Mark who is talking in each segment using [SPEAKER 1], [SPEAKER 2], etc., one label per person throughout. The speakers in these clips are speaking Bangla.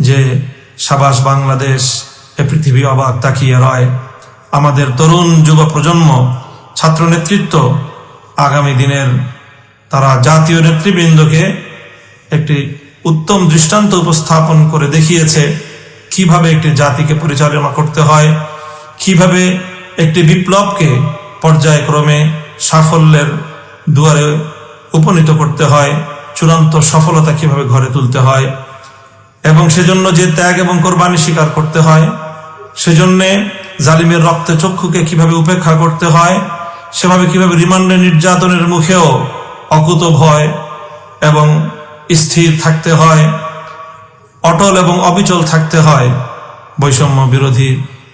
[SPEAKER 1] যে সাবাস বাংলাদেশ এ পৃথিবী অবাক তাকিয়ে রয়। আমাদের তরুণ যুব প্রজন্ম, ছাত্র নেতৃত্ব, আগামী দিনের তারা জাতীয় নেতৃবৃন্দকে একটি উত্তম দৃষ্টান্ত উপস্থাপন করে দেখিয়েছে। কীভাবে একটি জাতিকে পরিচালনা করতে হয়, কীভাবে একটি বিপ্লবকে পর্যায়ক্রমে সাফল্যের দুয়ারে উপনীত করতে হয়, চূড়ান্ত সফলতা কীভাবে ঘরে তুলতে হয় সেজন্য যে ত্যাগ এবং কোরবানি স্বীকার করতে হয়, সেজন্যে জালিমের রক্তে চক্ষুকে কীভাবে উপেক্ষা করতে হয়, সেভাবে কীভাবে রিমান্ডে নির্যাতনের মুখেও অকুত ভয় এবং স্থির থাকতে হয়, অটল এবং অবিচল থাকতে হয়। বৈষম্য বিরোধী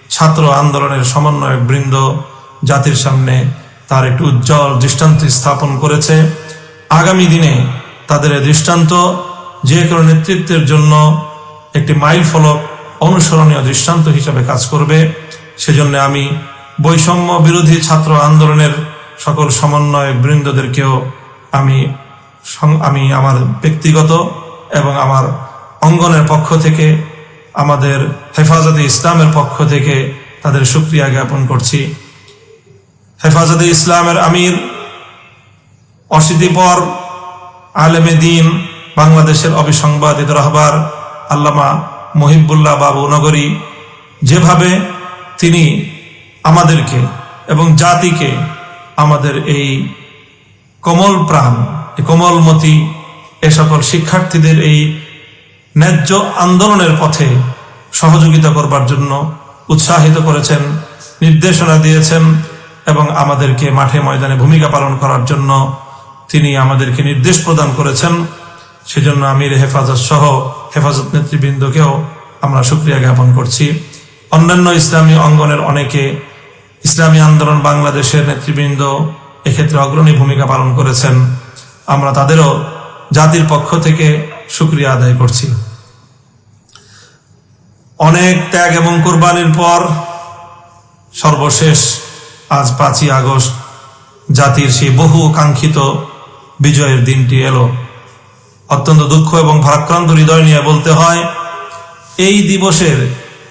[SPEAKER 1] ছাত্র আন্দোলনের সমন্বয়ক বৃন্দ জাতির সামনে তার একটি উজ্জ্বল দৃষ্টান্ত স্থাপন করেছে। আগামী দিনে তাদের দৃষ্টান্ত যে কোনো নেতৃত্বের জন্য একটি মাইল ফলক অনুসরণীয় দৃষ্টান্ত হিসাবে কাজ করবে। সেজন্য আমি বৈষম্য বিরোধী ছাত্র আন্দোলনের সকল সমন্বয় বৃন্দদেরকেও আমি আমি আমার ব্যক্তিগত এবং আমার অঙ্গনের পক্ষ থেকে, আমাদের হেফাজতে ইসলামের পক্ষ থেকে তাদের সুক্রিয়া জ্ঞাপন করছি। হেফাজতে ইসলামের আমির অসিদিপর আলেমে দিন, বাংলাদেশের অবিসংবাদিত রহবার আল্লামা মহিবুল্লাহ বাবু নগরী, যেভাবে তিনি আমাদেরকে এবং জাতিকে আমাদের এই কোমল প্রাণ কোমলমতি এ সকল শিক্ষার্থীদের এই ন্যায্য আন্দোলনের পথে সহযোগিতা করবার জন্য উৎসাহিত করেছেন, নির্দেশনা দিয়েছেন এবং আমাদেরকে মাঠে ময়দানে ভূমিকা পালন করার জন্য তিনি আমাদেরকে নির্দেশ প্রদান করেছেন। সেজন্য আমির হেফাজত সহ হেফাজত নেতৃবৃন্দকেও আমরা সুক্রিয়া জ্ঞাপন করছি। অন্যান্য ইসলামী অঙ্গনের অনেকে ইসলামী আন্দোলন বাংলাদেশের নেতৃবৃন্দ এক্ষেত্রে অগ্রণী ভূমিকা পালন করেছেন। আমরা তাদেরও জাতির পক্ষ থেকে সুক্রিয়া আদায় করছি। অনেক ত্যাগ এবং কোরবানির পর সর্বশেষ আজ পাঁচই আগস্ট জাতির সেই বহু কাঙ্ক্ষিত বিজয়ের দিনটি এলো। অত্যন্ত দুঃখ এবং ভারাক্রান্ত হৃদয় নিয়ে বলতে হয়, এই দিবসের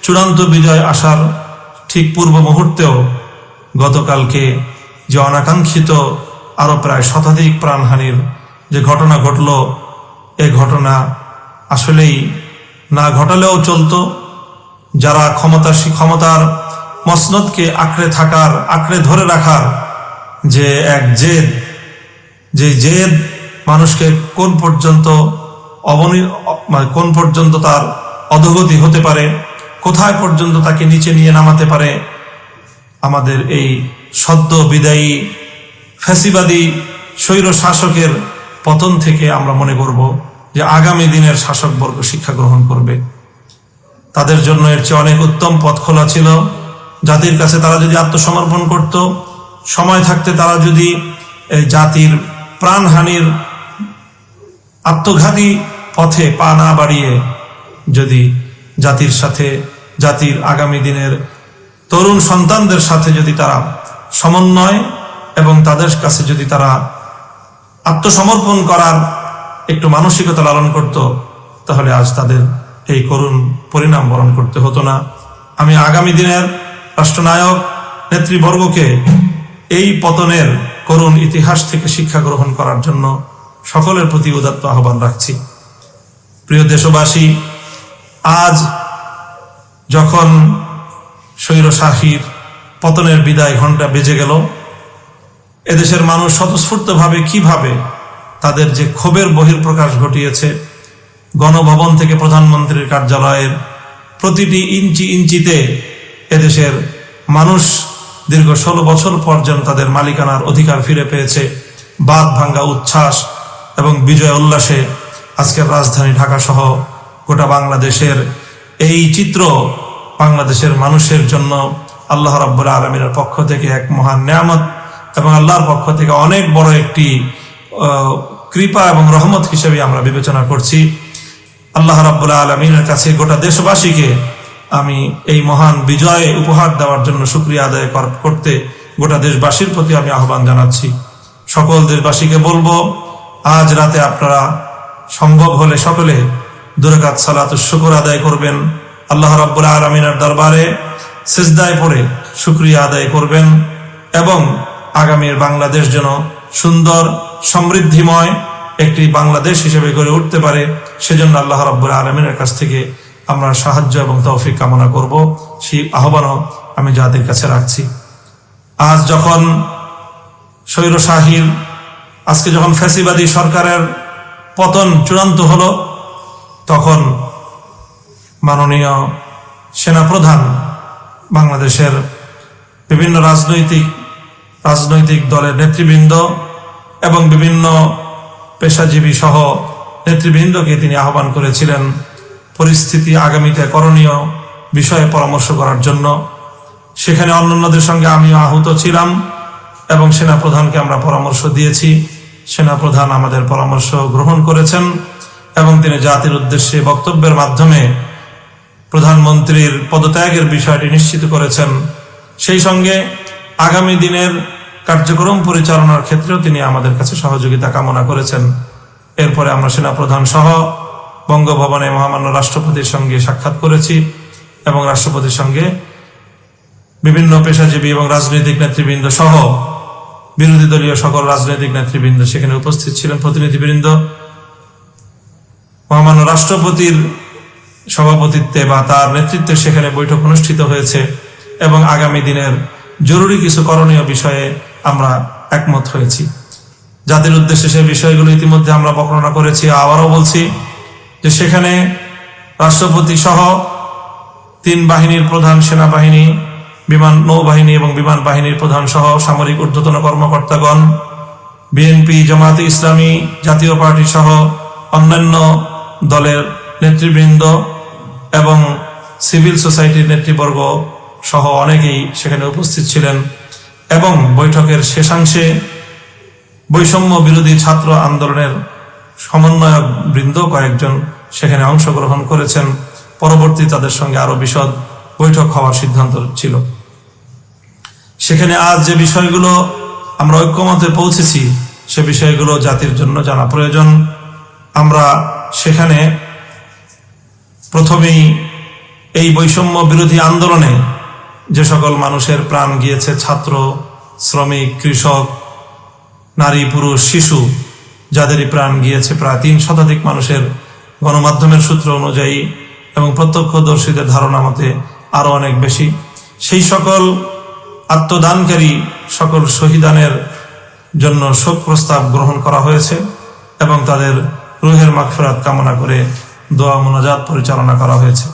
[SPEAKER 1] চূড়ান্ত বিজয় আসার ঠিক পূর্ব মুহূর্তেও গতকালকে যে অনাকাঙ্ক্ষিত আরও প্রায় শতাধিক প্রাণহানির যে ঘটনা ঘটল, এ ঘটনা আসলেই না ঘটালেও চলতো। যারা ক্ষমতা ক্ষমতার মসনদকে আঁকড়ে থাকার, আঁকড়ে ধরে রাখার যে এক জেদ, যে জেদ মানুষকে কোন পর্যন্ত অবনী মানে কোন পর্যন্ত তার অধগতি হতে পারে, কোথায় পর্যন্ত তাকে নিচে নিয়ে নামাতে পারে, আমাদের এই সদ্য বিদায়ী ফ্যাসিবাদী স্বৈর শাসকের পতন থেকে আমরা মনে করব যে আগামী দিনের শাসকবর্গ শিক্ষা গ্রহণ করবে। তাদের জন্য এর চেয়ে অনেক উত্তম পথ খোলা ছিল। জাতির কাছে তারা যদি আত্মসমর্পণ করত, সময় থাকতে তারা যদি জাতির প্রাণহানির আত্মঘাতী পথে পা না বাড়িয়ে যদি জাতির সাথে, জাতির আগামী দিনের তরুণ সন্তানদের সাথে যদি তারা সমন্বয় এবং তাদের কাছে যদি তারা আত্মসমর্পণ করার একটু মানসিকতা লালন করত, তাহলে আজ তাদের এই করুণ পরিণাম বরণ করতে হতো না। আমি আগামী দিনের রাষ্ট্রনায়ক নেতৃবর্গকে এই পতনের করুণ ইতিহাস থেকে শিক্ষা গ্রহণ করার জন্য সকলের প্রতি উদাত্ত আহ্বান রাখছি। প্রিয় দেশবাসী, আজ যখন স্বৈরশাহীর পতনের বিদায় ঘণ্টা বেজে গেল, এদেশের মানুষ স্বতঃস্ফূর্তভাবে কীভাবে তাদের যে ক্ষোভের বহির্প্রকাশ ঘটিয়েছে, গণভবন থেকে প্রধানমন্ত্রীর কার্যালয়ের প্রতিটি ইঞ্চি ইঞ্চিতে এদেশের মানুষ দীর্ঘ ষোলো বছর পর যেন তাদের মালিকানার অধিকার ফিরে পেয়েছে বাদ ভাঙ্গা উচ্ছ্বাস এবং বিজয় উল্লাসে আজকের রাজধানী ঢাকা সহ গোটা বাংলাদেশের এই চিত্র বাংলাদেশের মানুষের জন্য আল্লাহ রাব্বুল আলমীর পক্ষ থেকে এক মহান নিয়ামত এবং আল্লাহর পক্ষ থেকে অনেক বড় একটি কৃপা এবং রহমত হিসেবে আমরা বিবেচনা করছি। আল্লাহ রাব্বুল আলমিনের কাছে গোটা দেশবাসীকে আমি এই মহান বিজয় উপহার দেওয়ার জন্য সুক্রিয়া আদায় করতে গোটা দেশবাসীর প্রতি আমি আহ্বান জানাচ্ছি। সকল দেশবাসীকে বলব আজ রাতে আপনারা সম্ভব হলে সকলে দুরাকাত সালাত শুকুর আদায় করবেন। আল্লাহ রাব্বুল আলমিনের দরবারে সেজদায় পড়ে শুক্রিয়া আদায় করবেন এবং আগামীর বাংলাদেশ যেন সুন্দর, সমৃদ্ধিময় একটি বাংলাদেশ হিসেবে গড়ে উঠতে পারে, সেজন্য আল্লাহ রাব্বুল আলমিনের কাছ থেকে আমরা সাহায্য এবং তৌফিক কামনা করব। সেই আহ্বানও আমি জাতির কাছে রাখছি। আজ যখন স্বৈরশাহীর আজকে যখন ফ্যাসিবাদী সরকারের পতন চূড়ান্ত হলো, তখন মাননীয় সেনাপ্রধান বাংলাদেশের বিভিন্ন রাজনৈতিক রাজনৈতিক দলের নেতৃবৃন্দ এবং বিভিন্ন পেশাজীবী সহ নেতৃবৃন্দকে তিনি আহ্বান করেছিলেন পরিস্থিতি আগামীতে করণীয় বিষয়ে পরামর্শ করার জন্য। সেখানে অন্যান্যদের সঙ্গে আমিও আহত ছিলাম এবং সেনাপ্রধানকে আমরা পরামর্শ দিয়েছি। সেনাপ্রধান আমাদের পরামর্শ গ্রহণ করেছেন এবং তিনি জাতির উদ্দেশ্যে বক্তব্যের মাধ্যমে প্রধানমন্ত্রীর পদত্যাগের বিষয়টি নিশ্চিত করেছেন। সেই সঙ্গে আগামী দিনের কার্যক্রম পরিচালনার ক্ষেত্রেও তিনি আমাদের কাছে সহযোগিতা কামনা করেছেন। এরপরে আমরা সেনাপ্রধান সহ বঙ্গভবনে মহামান্য রাষ্ট্রপতির সঙ্গে সাক্ষাৎ করেছি এবং রাষ্ট্রপতির সঙ্গে বিভিন্ন পেশাজীবী এবং রাজনৈতিক নেতৃবৃন্দ সহ বিরোধী দলীয় সকল রাজনৈতিক নেতৃবৃন্দ সেখানে উপস্থিত ছিলেন, প্রতিনিধিবৃন্দ। মহামান্য রাষ্ট্রপতির সভাপতিত্বে বা তার নেতৃত্বে সেখানে বৈঠক অনুষ্ঠিত হয়েছে এবং আগামী দিনের জরুরি কিছু করণীয় বিষয়ে আমরা একমত হয়েছি। জাতির উদ্দেশ্যে সেই বিষয়গুলো ইতিমধ্যে আমরা বর্ণনা করেছি, আবারও বলছি যে সেখানে রাষ্ট্রপতি সহ তিন বাহিনীর প্রধান সেনাবাহিনী বিমান নৌবাহিনী এবং বিমান বাহিনীর প্রধান সহ সামরিক ঊর্ধ্বতন কর্মকর্তাগণ বিএনপি জামাতে ইসলামী, জাতীয় পার্টি সহ অন্যান্য দলের নেতৃবৃন্দ এবং সিভিল সোসাইটির নেতৃবর্গ সহ অনেকেই সেখানে উপস্থিত ছিলেন এবং বৈঠকের শেষাংশে বৈষম্য বিরোধী ছাত্র আন্দোলনের সমন্বয়ক বৃন্দ কয়েকজন সেখানে অংশগ্রহণ করেছেন। পরবর্তী তাদের সঙ্গে আরও বিশদ বৈঠক হওয়ার সিদ্ধান্ত ছিল। সেখানে আজ যে বিষয়গুলো আমরা ঐক্যমতে পৌঁছেছি, সে বিষয়গুলো জাতির জন্য জানা প্রয়োজন। আমরা সেখানে প্রথমেই এই বৈষম্য বিরোধী আন্দোলনে যে সকল মানুষের প্রাণ গিয়েছে, ছাত্র, শ্রমিক, কৃষক, নারী, পুরুষ, শিশু, যাদেরই প্রাণ গিয়েছে প্রায় তিন শতাধিক মানুষের গণমাধ্যমের সূত্র অনুযায়ী এবং প্রত্যক্ষদর্শীদের ধারণা মতে আরও অনেক বেশি। সেই সকল আত্মদানকারী সকল শহীদানের জন্য শোক প্রস্তাব গ্রহণ করা হয়েছে এবং তাদের রুহের মাগফিরাত কামনা করে দোয়া মোনাজাত পরিচালনা করা হয়েছে।